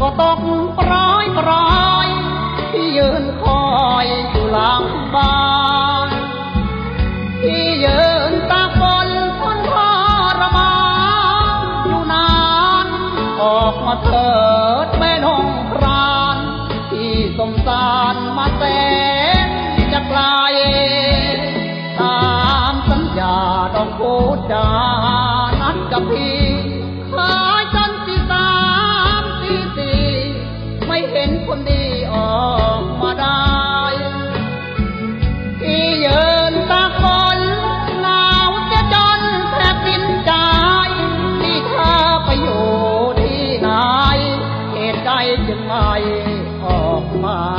ก็ตกร้อยร้อยที่ยืนคอยอยู่หลังบ้านที่ยืนตากนทนทรมานอยู่นานออกมาเถิดแม่นงพราน ที่สมสารมาแสนจะกลายตามสัญญาดอกโคจานัดกับพี่ข้า จึงไม่ออกมา